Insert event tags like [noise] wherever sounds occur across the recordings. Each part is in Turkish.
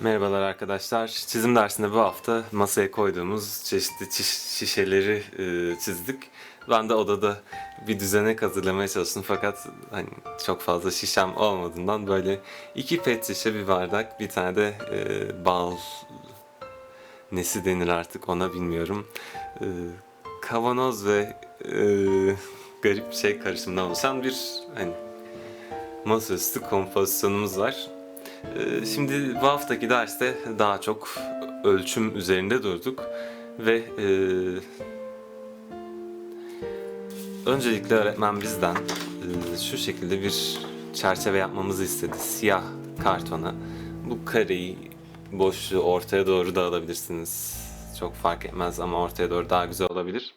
Merhabalar arkadaşlar. Çizim dersinde bu hafta masaya koyduğumuz çeşitli şişeleri e, çizdik. Ben de odada bir düzenek hazırlamaya çalıştım fakat hani çok fazla şişem olmadığından böyle iki pet şişe, bir bardak, bir tane de e, bal nesi denir artık ona bilmiyorum. E, kavanoz ve e, garip şey karışımından oluşan bir hani masaüstü kompozisyonumuz var. Ee, Şimdi bu haftaki derste daha çok ölçüm üzerinde durduk ve e, öncelikle öğretmen bizden e, şu şekilde bir çerçeve yapmamızı istedi. Siyah kartona. Bu kareyi boşluğu ortaya doğru da alabilirsiniz. Çok fark etmez ama ortaya doğru daha güzel olabilir.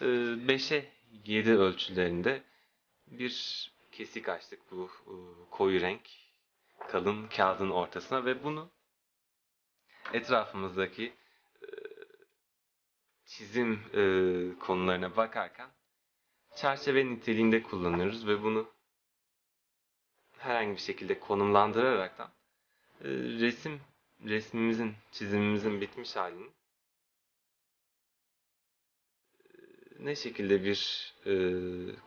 5'e 7 ölçülerinde bir kesik açtık bu e, koyu renk kalın kağıdın ortasına ve bunu etrafımızdaki e, çizim e, konularına bakarken çerçeve niteliğinde kullanıyoruz ve bunu herhangi bir şekilde konumlandıraraktan e, resim resmimizin çizimimizin bitmiş halini ne şekilde bir e,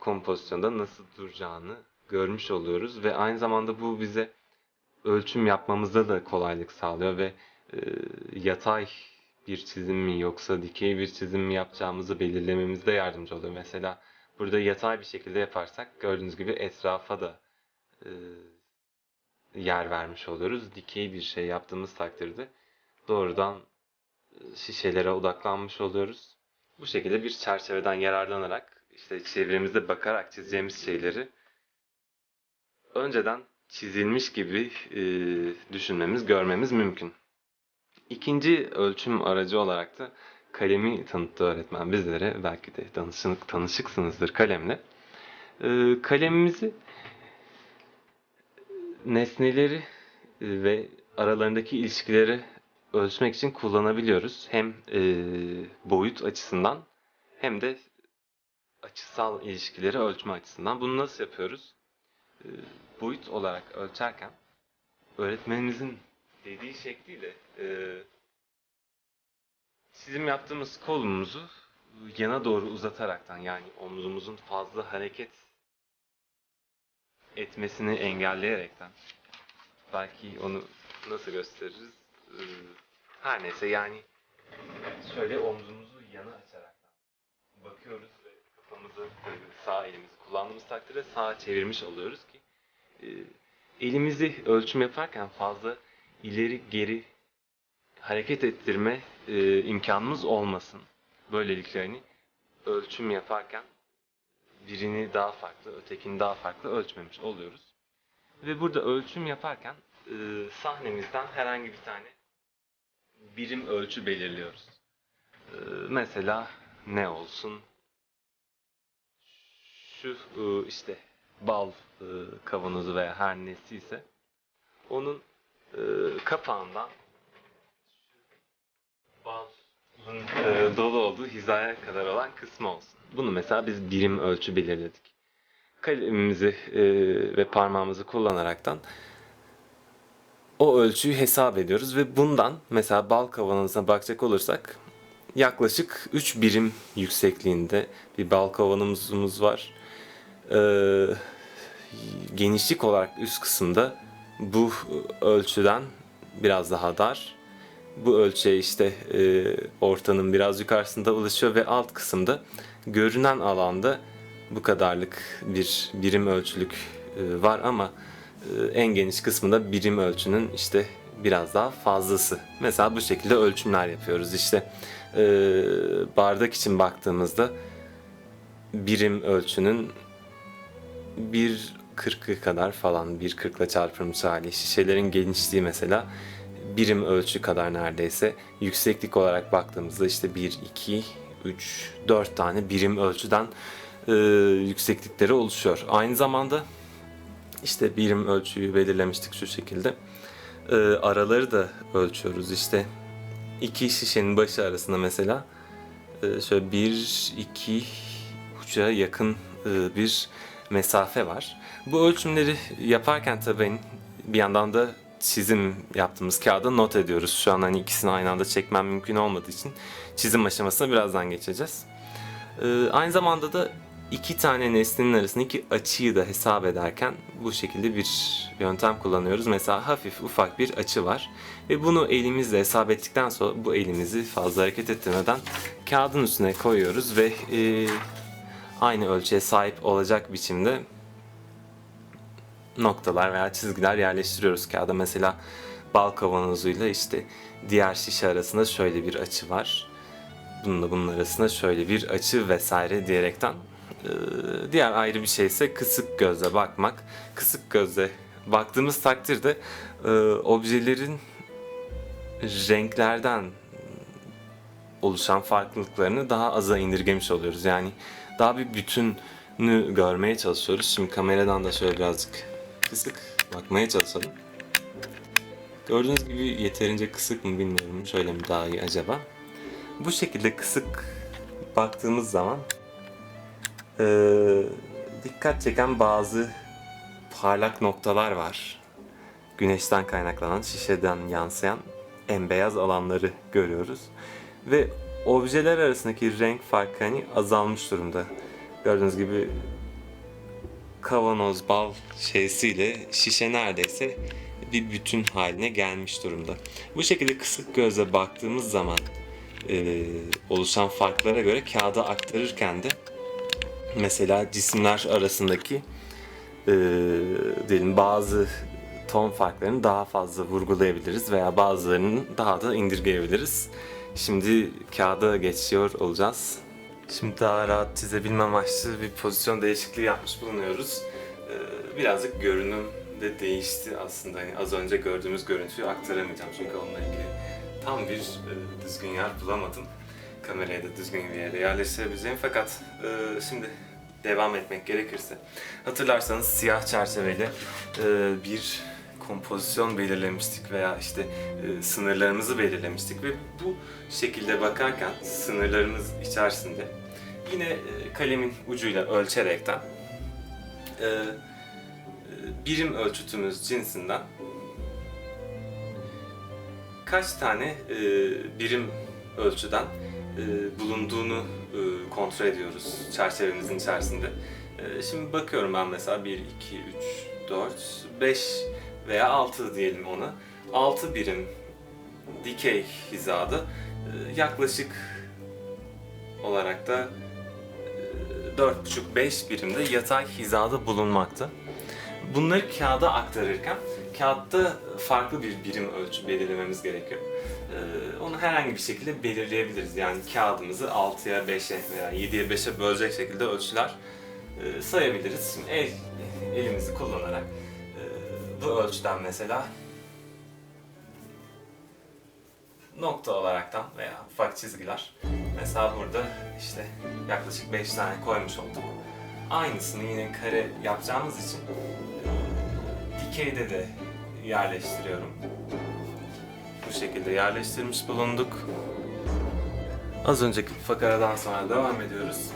kompozisyonda nasıl duracağını görmüş oluyoruz ve aynı zamanda bu bize ölçüm yapmamızda da kolaylık sağlıyor ve e, yatay bir çizim mi yoksa dikey bir çizim mi yapacağımızı belirlememizde yardımcı oluyor. Mesela burada yatay bir şekilde yaparsak gördüğünüz gibi etrafa da e, yer vermiş oluyoruz. Dikey bir şey yaptığımız takdirde doğrudan e, şişelere odaklanmış oluyoruz. Bu şekilde bir çerçeveden yararlanarak işte çevremizde bakarak çizeceğimiz şeyleri önceden çizilmiş gibi e, düşünmemiz, görmemiz mümkün. İkinci ölçüm aracı olarak da kalemi tanıttı öğretmen bizlere. Belki de tanışık, tanışıksınızdır kalemle. E, kalemimizi nesneleri e, ve aralarındaki ilişkileri ölçmek için kullanabiliyoruz. Hem e, boyut açısından hem de açısal ilişkileri ölçme açısından. Bunu nasıl yapıyoruz? e, boyut olarak ölçerken öğretmenimizin dediği şekliyle e, çizim yaptığımız kolumuzu yana doğru uzataraktan yani omzumuzun fazla hareket etmesini engelleyerekten belki onu nasıl gösteririz? E, her neyse yani şöyle omzumuzu yana açaraktan bakıyoruz ve kafamızı sağ elimizi kullandığımız takdirde sağa çevirmiş oluyoruz elimizi ölçüm yaparken fazla ileri geri hareket ettirme e, imkanımız olmasın. Böylelikle hani ölçüm yaparken birini daha farklı, ötekini daha farklı ölçmemiş oluyoruz. Ve burada ölçüm yaparken e, sahnemizden herhangi bir tane birim ölçü belirliyoruz. E, mesela ne olsun? Şu e, işte bal e, kavanozu veya her nesi ise onun e, kapağından balın e, dolu olduğu hizaya kadar olan kısmı olsun. Bunu mesela biz birim ölçü belirledik. Kalemimizi e, ve parmağımızı kullanaraktan o ölçüyü hesap ediyoruz ve bundan mesela bal kavanozuna bakacak olursak yaklaşık 3 birim yüksekliğinde bir bal kavanozumuz var. Ee, genişlik olarak üst kısımda bu ölçüden biraz daha dar. Bu ölçüye işte e, ortanın biraz yukarısında ulaşıyor ve alt kısımda görünen alanda bu kadarlık bir birim ölçülük e, var ama e, en geniş kısmında birim ölçünün işte biraz daha fazlası. Mesela bu şekilde ölçümler yapıyoruz. İşte e, bardak için baktığımızda birim ölçünün 1.40'ı kadar falan 1.40 ile çarpılmış hali. Şişelerin genişliği mesela birim ölçü kadar neredeyse. Yükseklik olarak baktığımızda işte 1, 2, 3, 4 tane birim ölçüden e, yükseklikleri oluşuyor. Aynı zamanda işte birim ölçüyü belirlemiştik şu şekilde. E, araları da ölçüyoruz. İşte iki şişenin başı arasında mesela e, şöyle bir, iki uca yakın e, bir mesafe var. Bu ölçümleri yaparken tabii bir yandan da çizim yaptığımız kağıda not ediyoruz. Şu an hani ikisini aynı anda çekmem mümkün olmadığı için çizim aşamasına birazdan geçeceğiz. Ee, aynı zamanda da iki tane nesnenin arasındaki açıyı da hesap ederken bu şekilde bir yöntem kullanıyoruz. Mesela hafif ufak bir açı var ve bunu elimizle hesap ettikten sonra bu elimizi fazla hareket ettirmeden kağıdın üstüne koyuyoruz ve e, aynı ölçüye sahip olacak biçimde noktalar veya çizgiler yerleştiriyoruz kağıda. Mesela bal kavanozuyla işte diğer şişe arasında şöyle bir açı var. Bununla bunun arasında şöyle bir açı vesaire diyerekten. Ee, diğer ayrı bir şey ise kısık gözle bakmak. Kısık gözle baktığımız takdirde e, objelerin renklerden oluşan farklılıklarını daha aza indirgemiş oluyoruz. Yani daha bir bütünü görmeye çalışıyoruz. Şimdi kameradan da şöyle birazcık kısık bakmaya çalışalım. Gördüğünüz gibi yeterince kısık mı bilmiyorum. Şöyle mi daha iyi acaba? Bu şekilde kısık baktığımız zaman eee, dikkat çeken bazı parlak noktalar var. Güneşten kaynaklanan, şişeden yansıyan en beyaz alanları görüyoruz. Ve objeler arasındaki renk farkı hani azalmış durumda. Gördüğünüz gibi kavanoz bal şeysiyle şişe neredeyse bir bütün haline gelmiş durumda. Bu şekilde kısık gözle baktığımız zaman e, oluşan farklara göre kağıda aktarırken de mesela cisimler arasındaki e, diyelim bazı ton farklarını daha fazla vurgulayabiliriz veya bazılarını daha da indirgeyebiliriz. Şimdi kağıda geçiyor olacağız. Şimdi daha rahat çizebilme amaçlı bir pozisyon değişikliği yapmış bulunuyoruz. Ee, birazcık görünüm de değişti aslında. Hani az önce gördüğümüz görüntüyü aktaramayacağım çünkü onunla ilgili tam bir e, düzgün yer bulamadım. Kamerayı da düzgün bir yere yerleştirebileceğim fakat e, şimdi devam etmek gerekirse hatırlarsanız siyah çerçeveli e, bir kompozisyon belirlemiştik veya işte e, sınırlarımızı belirlemiştik ve bu şekilde bakarken sınırlarımız içerisinde yine e, kalemin ucuyla ölçerekten e, e, birim ölçütümüz cinsinden kaç tane e, birim ölçüden e, bulunduğunu e, kontrol ediyoruz çerçevemizin içerisinde. E, şimdi bakıyorum ben mesela 1, 2, 3, 4, 5 veya 6 diyelim ona. 6 birim dikey hizada e, yaklaşık olarak da e, 4,5-5 birimde yatay hizada bulunmakta. Bunları kağıda aktarırken kağıtta farklı bir birim ölçü belirlememiz gerekiyor. Ee, onu herhangi bir şekilde belirleyebiliriz. Yani kağıdımızı 6'ya 5'e veya 7'ye 5'e bölecek şekilde ölçüler e, sayabiliriz. El, elimizi kullanarak e, bu ölçüden mesela nokta olaraktan veya ufak çizgiler mesela burada işte yaklaşık 5 tane koymuş olduk. Aynısını yine kare yapacağımız için e, dikeyde de yerleştiriyorum. Bu şekilde yerleştirmiş bulunduk. Az önceki ufak aradan sonra devam ediyoruz.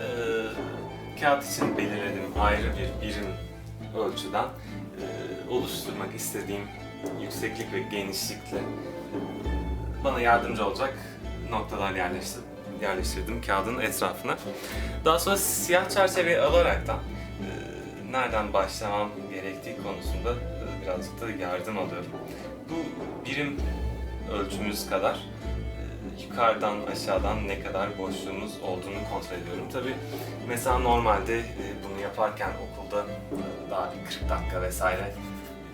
Ee, kağıt için belirlediğim ayrı bir birim ölçüden e, oluşturmak istediğim yükseklik ve genişlikle bana yardımcı olacak noktalar yerleştirdim, yerleştirdim kağıdın etrafına. Daha sonra siyah çerçeveyi alaraktan e, nereden başlamam gerektiği konusunda e, birazcık da yardım alıyorum. Bu birim ölçümüz kadar e, yukarıdan aşağıdan ne kadar boşluğumuz olduğunu kontrol ediyorum. Tabi mesela normalde e, bunu yaparken okulda e, daha bir 40 dakika vesaire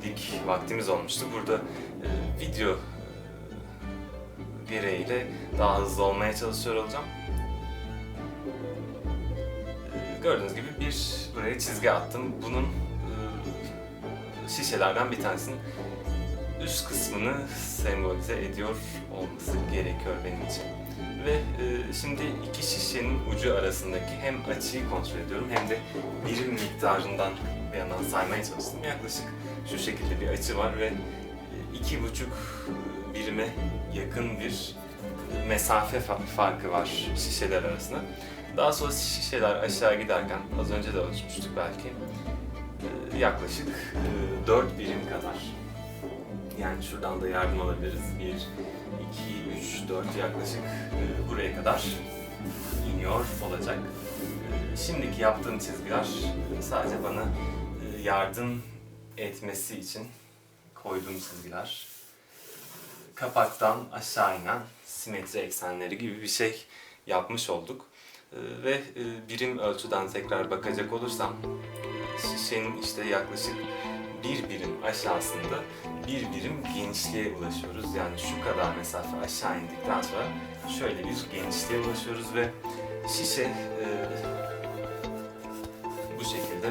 dik vaktimiz olmuştu. Burada e, video gereğiyle daha hızlı olmaya çalışıyor olacağım. Gördüğünüz gibi bir buraya çizgi attım. Bunun şişelerden bir tanesinin üst kısmını sembolize ediyor olması gerekiyor benim için. Ve e, şimdi iki şişenin ucu arasındaki hem açıyı kontrol ediyorum hem de birim miktarından bir yandan saymaya çalıştım. Yaklaşık şu şekilde bir açı var ve e, iki buçuk birime yakın bir mesafe fa- farkı var şişeler arasında. Daha sonra şişeler aşağı giderken az önce de ölçmüştük belki. e, yaklaşık e, 4 birim kadar. Yani şuradan da yardım alabiliriz. 1, 2, 3, 4 yaklaşık e, buraya kadar iniyor olacak. E, Şimdiki yaptığım çizgiler sadece bana e, yardım etmesi için koyduğum çizgiler. Kapaktan aşağı inen simetri eksenleri gibi bir şey yapmış olduk. Ve birim ölçüden tekrar bakacak olursam şişenin işte yaklaşık bir birim aşağısında bir birim genişliğe ulaşıyoruz. Yani şu kadar mesafe aşağı indikten sonra şöyle bir genişliğe ulaşıyoruz ve şişe e, bu şekilde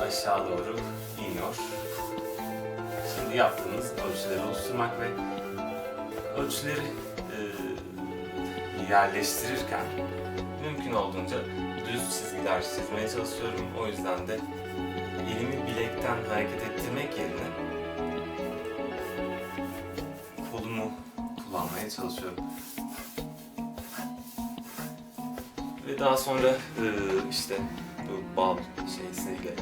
aşağı doğru iniyor. Şimdi yaptığımız ölçüleri oluşturmak ve ölçüleri e, yerleştirirken mümkün olduğunca düz çizgiler çizmeye çalışıyorum. O yüzden de elimi bilekten hareket ettirmek yerine kolumu kullanmaya çalışıyorum. Ve daha sonra e, işte bu bal şeysiyle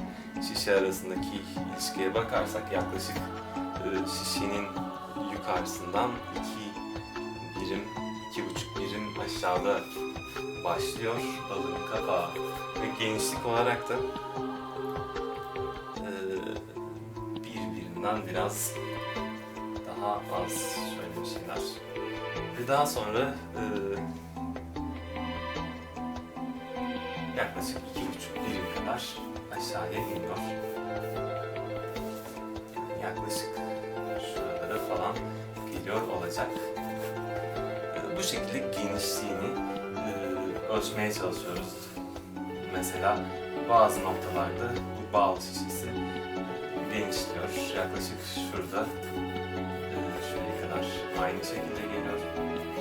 şişe arasındaki ilişkiye bakarsak yaklaşık e, şişenin yukarısından iki birim, iki buçuk birim aşağıda başlıyor balığın kapağı ve genişlik olarak da birimden biraz daha az şöyle bir şeyler ve daha sonra e, yaklaşık iki buçuk birim kadar aşağıya iniyor. Yaklaşık şuralara falan geliyor olacak. E, Bu şekilde genişliğini e, ölçmeye çalışıyoruz. Mesela bazı noktalarda bu bal şişesi genişliyor. Yaklaşık şurada e, şuraya kadar aynı şekilde geliyor.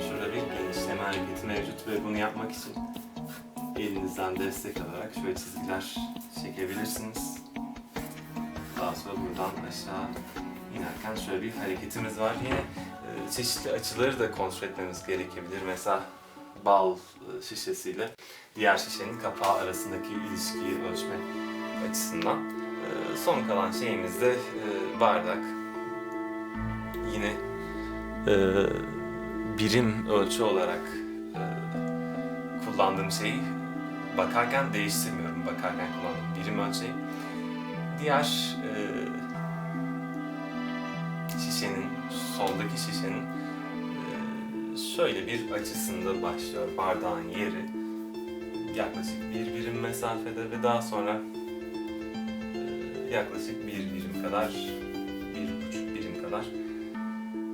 Şurada bir genişleme hareketi mevcut ve bunu yapmak için elinizden destek alarak şöyle çizgiler çekebilirsiniz. Daha sonra buradan aşağı inerken şöyle bir hareketimiz var. Yine e, çeşitli açıları da kontrol etmemiz gerekebilir. Mesela bal e, şişesiyle diğer şişenin kapağı arasındaki ilişkiyi ölçme açısından. Son kalan şeyimiz de e, bardak. Yine e, birim ölçü olarak e, kullandığım şeyi bakarken değiştirmiyorum. Bakarken kullandığım birim ölçeği. Diğer e, şişenin, soldaki şişenin e, şöyle bir açısında başlıyor bardağın yeri. Yaklaşık bir birim mesafede ve daha sonra yaklaşık bir birim kadar, bir buçuk birim kadar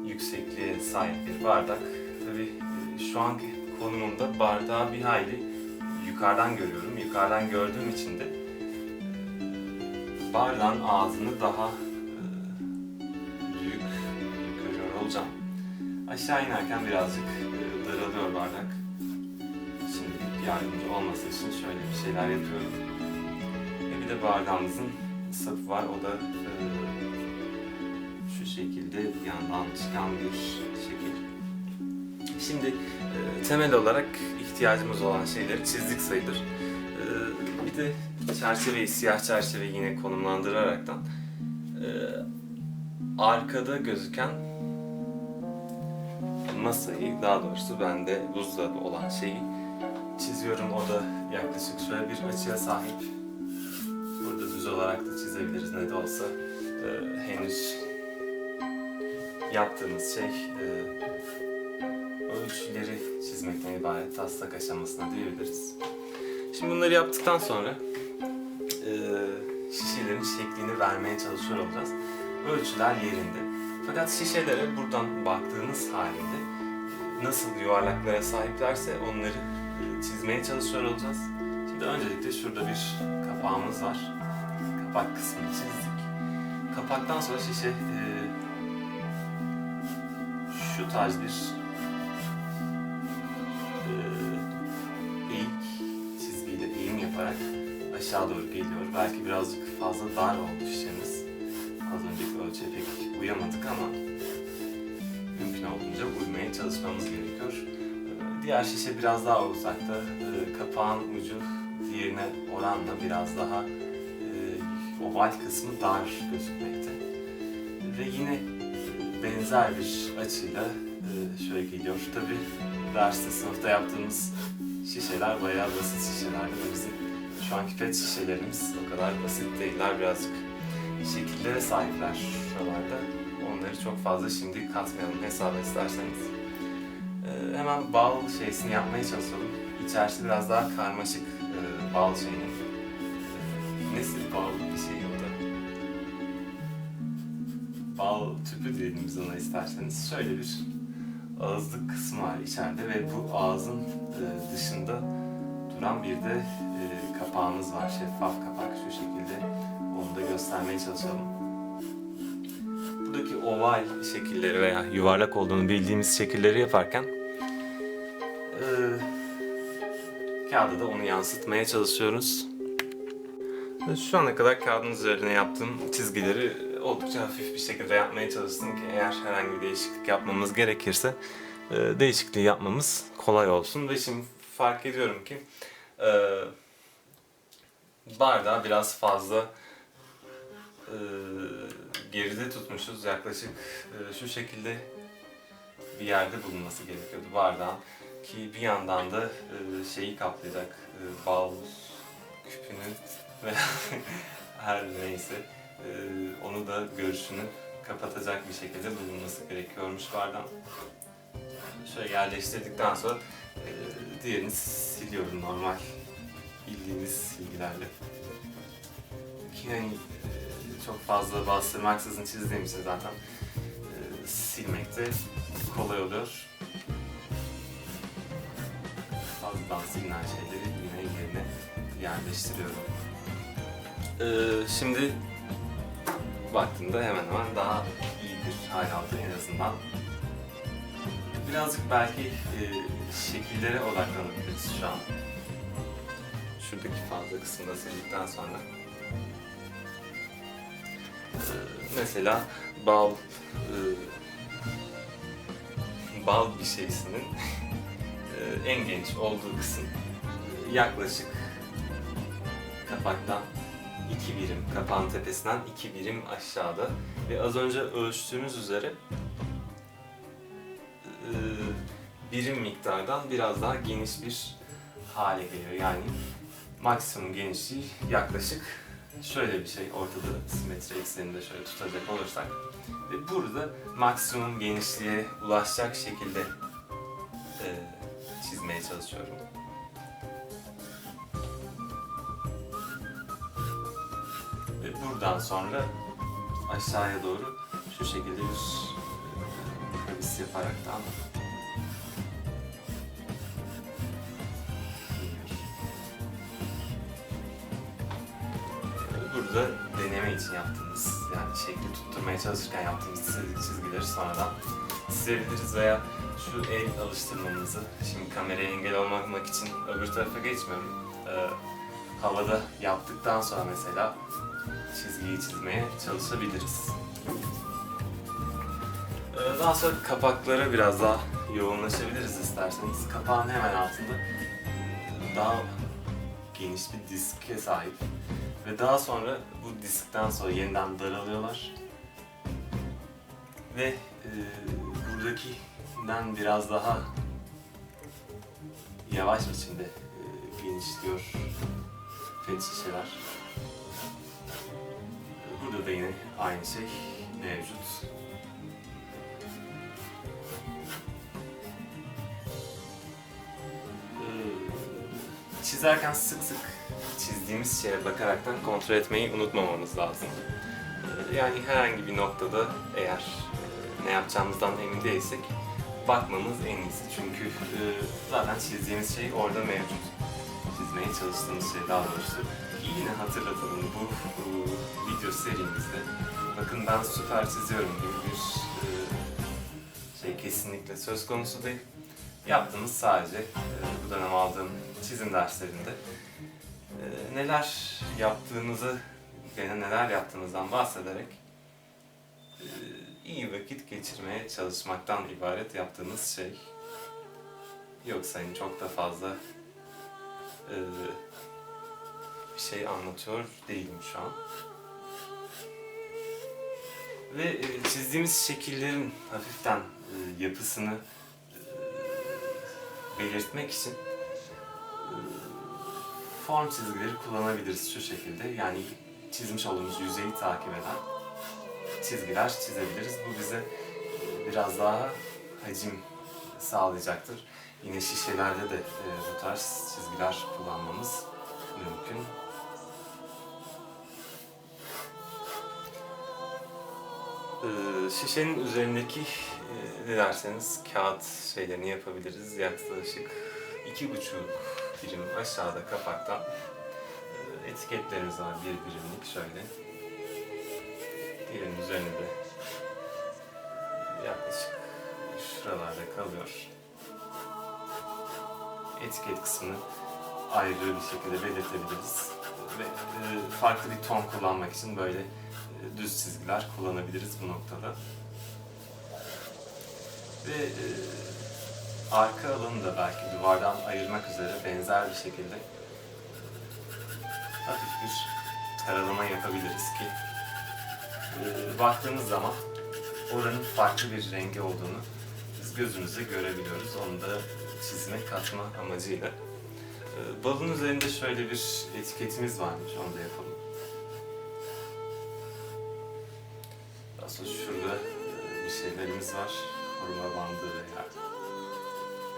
yüksekliğe sahip bir bardak. Tabii e, şu anki konumumda bardağı bir hayli yukarıdan görüyorum. Yukarıdan gördüğüm için de e, bardağın ağzını daha e, büyük görüyor olacağım. Aşağı inerken birazcık daralıyor bardak. Şimdi yardımcı olması için şöyle bir şeyler yapıyorum. Ve bir de bardağımızın sapı var. O da e, şu şekilde yandan çıkan bir şekil. Şimdi e, temel olarak ihtiyacımız olan şeyleri çizdik sayılır. E, bir de çerçeveyi, siyah çerçeveyi yine konumlandıraraktan e, arkada gözüken masayı, daha doğrusu bende buzdolabı olan şeyi çiziyorum. O da yaklaşık şöyle bir açıya sahip. Olarak da çizebiliriz ne de olsa. E, henüz yaptığımız şey e, ölçüleri çizmekten ibaret taslak aşamasına diyebiliriz. Şimdi bunları yaptıktan sonra e, şişelerin şeklini vermeye çalışıyor olacağız. Ölçüler yerinde. Fakat şişelere buradan baktığımız halinde nasıl yuvarlaklara sahiplerse onları e, çizmeye çalışıyor olacağız. Şimdi öncelikle şurada bir kapağımız var. Kapak kısmını çizdik. Kapaktan sonra şişe e, şu tarz bir e, eğik çizgiyle eğim yaparak aşağı doğru geliyor. Belki birazcık fazla dar oldu şişemiz. Az önceki ölçüye pek uyamadık ama mümkün olduğunca uymaya çalışmamız gerekiyor. E, Diğer şişe biraz daha uzakta. E, Kapağın ucu diğerine oranla biraz daha oval kısmı dar gözükmekte. Ve yine benzer bir açıyla e, şöyle geliyor. Tabi derste sınıfta yaptığımız şişeler bayağı basit şişelerdi ve bizim şu anki pet şişelerimiz o kadar basit değiller. Birazcık şekillere sahipler şuralarda. Onları çok fazla şimdi katmayalım hesap isterseniz. Ee, hemen bal şeysini yapmaya çalışalım. İçerisi biraz daha karmaşık e, bal şeyinin. E, nesi bal bir şey. Bal tüpü diyelim biz ona isterseniz. Şöyle bir ağızlık kısmı var içeride ve bu ağzın e, dışında duran bir de e, kapağımız var. Şeffaf kapak şu şekilde. Onu da göstermeye çalışalım. Buradaki oval şekilleri veya yuvarlak olduğunu bildiğimiz şekilleri yaparken e, kağıda da onu yansıtmaya çalışıyoruz. Şu ana kadar kağıdın üzerine yaptığım çizgileri oldukça hafif bir şekilde yapmaya çalıştım ki eğer herhangi bir değişiklik yapmamız gerekirse e, değişikliği yapmamız kolay olsun. Ve şimdi fark ediyorum ki e, bardağı biraz fazla e, geride tutmuşuz. Yaklaşık e, şu şekilde bir yerde bulunması gerekiyordu bardağın. Ki bir yandan da e, şeyi kaplayacak e, bal küpünü ve [laughs] her neyse e, onu da görüşünü kapatacak bir şekilde bulunması gerekiyormuş bardağın. Şöyle yerleştirdikten sonra e, diğerini siliyorum normal bildiğimiz silgilerle. Ki hani e, çok fazla bastırmaksızın çizdiğim için zaten e, silmekte kolay oluyor. Fazladan silinen şeyleri yine yerine yerleştiriyorum. Ee, şimdi baktığımda hemen hemen daha iyi bir hal aldı en azından. Birazcık belki e, şekillere odaklanabiliriz şu an. Şuradaki fazla kısmını da sildikten sonra. Ee, mesela bal e, bal bir şeysinin e, en geniş olduğu kısım e, yaklaşık kapaktan iki birim, kapağın tepesinden iki birim aşağıda ve az önce ölçtüğümüz üzere e, birim miktardan biraz daha geniş bir hale geliyor. Yani maksimum genişliği yaklaşık şöyle bir şey ortada simetri ekseninde şöyle tutacak olursak ve burada maksimum genişliğe ulaşacak şekilde e, çizmeye çalışıyorum. Buradan sonra aşağıya doğru şu şekilde e, kavis yaparaktan Burada deneme için yaptığımız yani şekli tutturmaya çalışırken yaptığımız çiz- çizgileri sonradan silebiliriz veya şu el alıştırmamızı şimdi kameraya engel olmamak için öbür tarafa geçmiyorum. Ee, havada yaptıktan sonra mesela çizgiyi çizmeye çalışabiliriz. Ee, Daha sonra kapaklara biraz daha yoğunlaşabiliriz isterseniz. Kapağın hemen altında daha geniş bir diske sahip ve daha sonra bu diskten sonra yeniden daralıyorlar ve e, buradakinden biraz daha yavaş biçimde e, genişliyor pet şişeler. Burada da yine aynı şey mevcut. Ee, Çizerken sık sık çizdiğimiz şeye bakaraktan kontrol etmeyi unutmamamız lazım. Ee, Yani herhangi bir noktada eğer e, ne yapacağımızdan emin değilsek bakmamız en iyisi. Çünkü e, zaten çizdiğimiz şey orada mevcut. Çizmeye çalıştığımız şey daha doğrusu. Yine hatırlatalım bu, bu video serimizde. Bakın ben süper çiziyorum gibi bir e, şey kesinlikle söz konusu değil. Yaptığımız sadece e, bu dönem aldığım çizim derslerinde e, neler yaptığınızı ve neler yaptığınızdan bahsederek e, iyi vakit geçirmeye çalışmaktan ibaret yaptığınız şey. Yoksa hani çok da fazla e, bir şey anlatıyor değilim şu an. Ve e, çizdiğimiz şekillerin hafiften e, yapısını e, belirtmek için form çizgileri kullanabiliriz şu şekilde. Yani çizmiş olduğumuz yüzeyi takip eden çizgiler çizebiliriz. Bu bize biraz daha hacim sağlayacaktır. Yine şişelerde de bu tarz çizgiler kullanmamız mümkün. Ee, şişenin üzerindeki e, ne derseniz kağıt şeylerini yapabiliriz. Yaklaşık iki buçuk birim aşağıda kapaktan e, etiketlerimiz var bir birimlik şöyle. Diğerinin üzerinde de yaklaşık şuralarda kalıyor. Etiket kısmını ayrı bir şekilde belirtebiliriz. Ve e, farklı bir ton kullanmak için böyle düz çizgiler kullanabiliriz bu noktada. Ve e, arka alanı da belki duvardan ayırmak üzere benzer bir şekilde hafif bir karalama yapabiliriz ki e, baktığımız zaman oranın farklı bir rengi olduğunu biz gözümüzle görebiliyoruz. Onu da çizime katma amacıyla. E, balın üzerinde şöyle bir etiketimiz varmış, onu da yapalım. Aslında şurada bir şeylerimiz var. Koruma bandı veya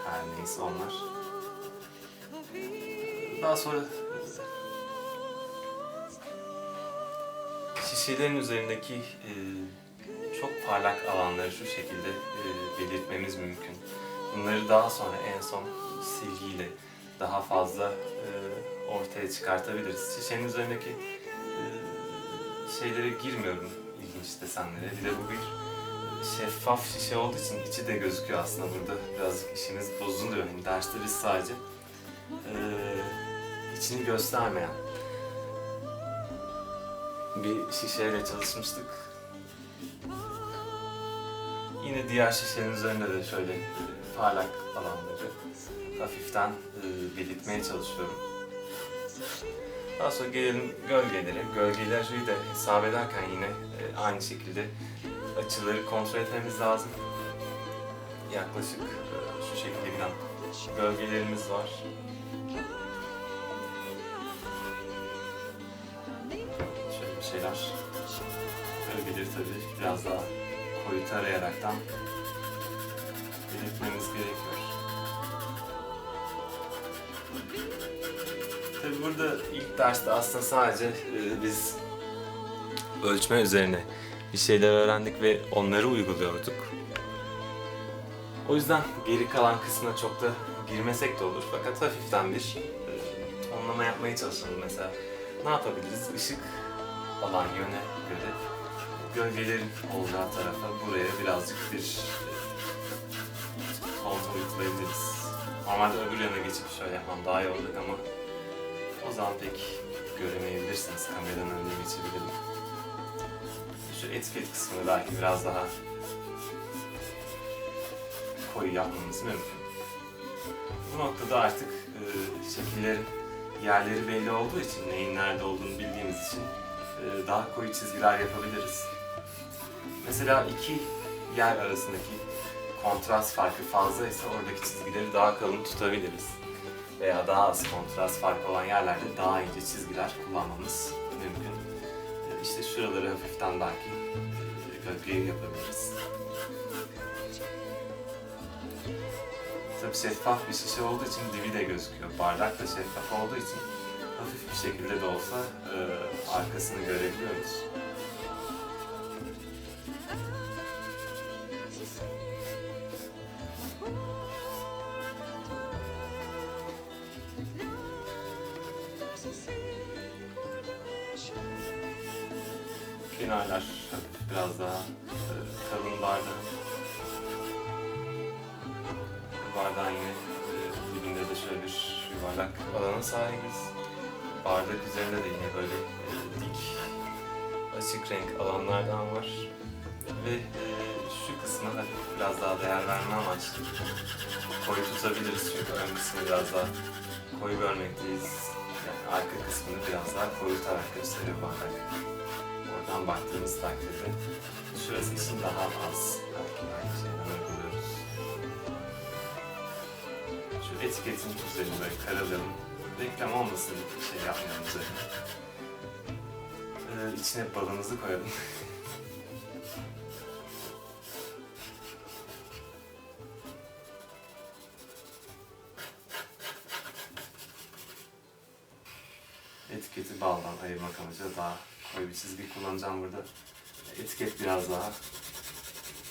her neyse onlar. Daha sonra şişelerin üzerindeki e, çok parlak alanları şu şekilde e, belirtmemiz mümkün. Bunları daha sonra en son silgiyle daha fazla e, ortaya çıkartabiliriz. Şişenin üzerindeki e, şeylere girmiyorum ilginç desenlere. Bir de bu bir şeffaf şişe olduğu için içi de gözüküyor aslında burada. Birazcık işimiz bozuluyor. Yani derste biz sadece e, içini göstermeyen bir şişeyle çalışmıştık. Yine diğer şişenin üzerinde de şöyle parlak alanları hafiften e, belirtmeye çalışıyorum. Daha sonra gelelim gölgelere. Gölgeleri de hesap ederken yine e, aynı şekilde açıları kontrol etmemiz lazım. Yaklaşık e, şu şekilde giden gölgelerimiz var. Şöyle bir şeyler. Gölgeleri tabii biraz daha koyu tarayaraktan belirtmemiz gerekiyor. Tabii burada ilk derste aslında sadece e, biz ölçme üzerine bir şeyler öğrendik ve onları uyguluyorduk. O yüzden geri kalan kısmına çok da girmesek de olur. Fakat hafiften bir e, tonlama yapmaya çalışalım. Mesela ne yapabiliriz? Işık alan yöne göre gölgelerin olacağı tarafa buraya birazcık bir ton uygulayabiliriz. Normalde öbür yana geçip şöyle yapmam daha iyi olacak ama o zaman pek göremeyebilirsiniz. Kameranın önüne geçebilirim. Şu etiket kısmını belki biraz daha koyu yapmamız mümkün. Bu noktada artık e, şekillerin yerleri belli olduğu için, neyin nerede olduğunu bildiğimiz için e, daha koyu çizgiler yapabiliriz. Mesela iki yer arasındaki kontrast farkı fazla ise oradaki çizgileri daha kalın tutabiliriz. Veya daha az kontrast farkı olan yerlerde daha ince çizgiler kullanmamız mümkün. E, İşte şuraları hafiften belki e, gölge yapabiliriz. Tabii şeffaf bir şişe olduğu için dibi de gözüküyor. Bardak da şeffaf olduğu için hafif bir şekilde de olsa e, arkasını görebiliyoruz. Hafif biraz daha e, kalın bardağı. Bardağın yine e, dibinde de şöyle bir yuvarlak alana sahibiz. Bardak üzerinde de yine böyle e, dik, açık renk alanlardan var. Ve şu kısmına hafif biraz daha değer verme amaçlı koyu tutabiliriz çünkü ön kısmı biraz daha koyu görmekteyiz. Yani arka kısmını biraz daha koyu tutarak gösteriyor bardak. Buradan baktığımız takdirde şurası için daha az belki şeyden uyguluyoruz. Şu etiketin üzerine böyle. Reklam olmasın şey yapmayalım. Ee, içine balımızı koyalım. [laughs] Etiketi baldan ayırmak amacıyla daha koyu bir çizgi kullanacağım burada. Etiket biraz daha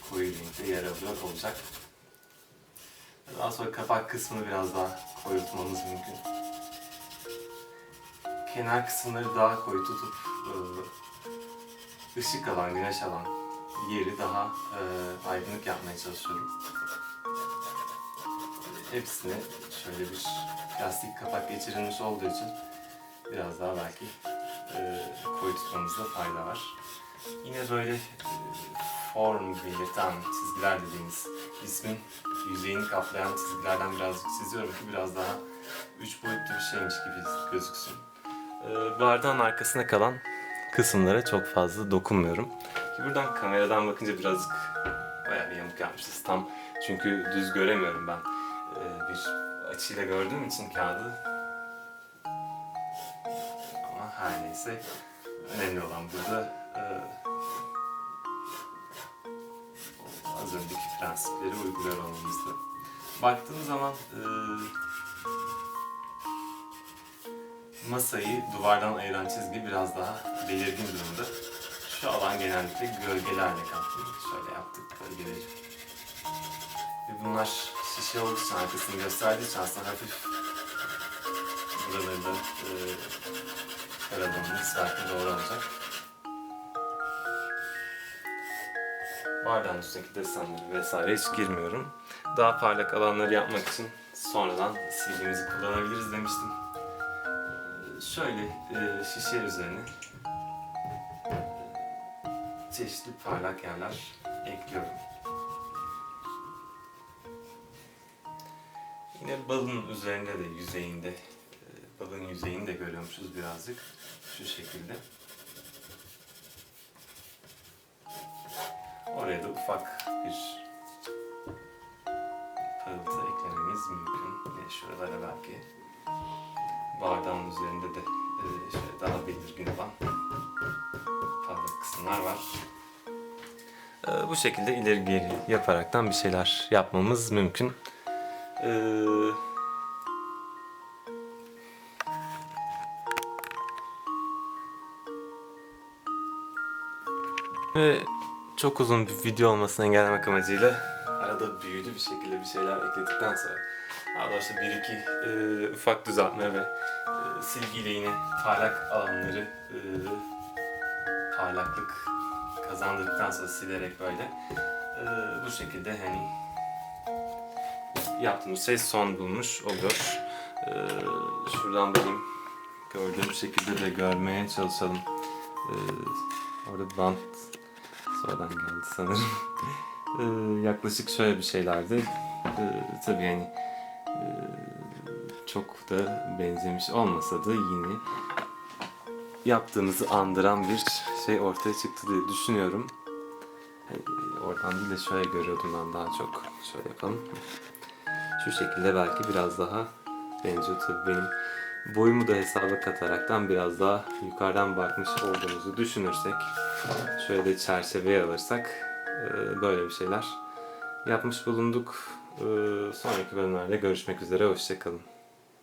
koyu renkte yer alıyor olacak. Daha sonra kapak kısmını biraz daha koyultmamız mümkün. Kenar kısımları daha koyu tutup e, ışık alan, güneş alan yeri daha e, aydınlık yapmaya çalışıyorum. Hepsine şöyle bir plastik kapak geçirilmiş olduğu için biraz daha belki e, koyu tutmamızda fayda var. Yine böyle e, form belirten çizgiler dediğimiz ismin yüzeyini kaplayan çizgilerden birazcık çiziyorum ki biraz daha üç boyutlu bir şeymiş gibi gözüksün. E, bardağın arkasına kalan kısımlara çok fazla dokunmuyorum. Ki buradan kameradan bakınca birazcık bayağı bir yamuk yapmışız tam çünkü düz göremiyorum ben. E, bir açıyla gördüğüm için kağıdı her neyse önemli olan burada e, az önceki prensipleri uyguluyor olmamızdı. Baktığım zaman e, masayı duvardan ayıran çizgi biraz daha belirgin durumda. Şu alan genellikle gölgelerle kaplı. Şöyle yaptık gölgeleri. Ve bunlar şişe olduğu için arkasını gösterdiği için aslında hafif buraları e, karalamamız belki doğru olacak. Bardağın üstündeki desenleri vesaire hiç girmiyorum. Daha parlak alanları yapmak için sonradan silgimizi kullanabiliriz demiştim. Şöyle e, şişe üzerine çeşitli parlak yerler ekliyorum. Yine balın üzerinde de yüzeyinde, balın yüzeyini de görüyormuşuz birazcık. Şu şekilde. Oraya da ufak bir pırıltı eklememiz mümkün. Ve şuralara belki bardağın üzerinde de e, şöyle daha belirgin olan parlak kısımlar var. E, bu şekilde ileri geri yaparaktan bir şeyler yapmamız mümkün. E, Ve çok uzun bir video olmasını engellemek amacıyla arada büyülü bir şekilde bir şeyler ekledikten sonra daha doğrusu bir iki e, ufak düzeltme ve e, silgiyle yine parlak alanları e, parlaklık kazandırdıktan sonra silerek böyle e, bu şekilde hani yaptığımız şey son bulmuş oluyor. E, şuradan benim gördüğüm şekilde de görmeye çalışalım. E, orada bant sonradan geldi sanırım. [laughs] Ee, yaklaşık şöyle bir şeylerdi. Ee, tabii yani e, çok da benzemiş olmasa da yine yaptığımızı andıran bir şey ortaya çıktı diye düşünüyorum. Hani oradan değil de şöyle görüyordum ben daha çok. Şöyle yapalım. Şu şekilde belki biraz daha benziyor tabii benim boyumu da hesaba kataraktan biraz daha yukarıdan bakmış olduğumuzu düşünürsek şöyle de çerçeveye alırsak e, böyle bir şeyler yapmış bulunduk. E, Sonraki bölümlerde görüşmek üzere. Hoşçakalın.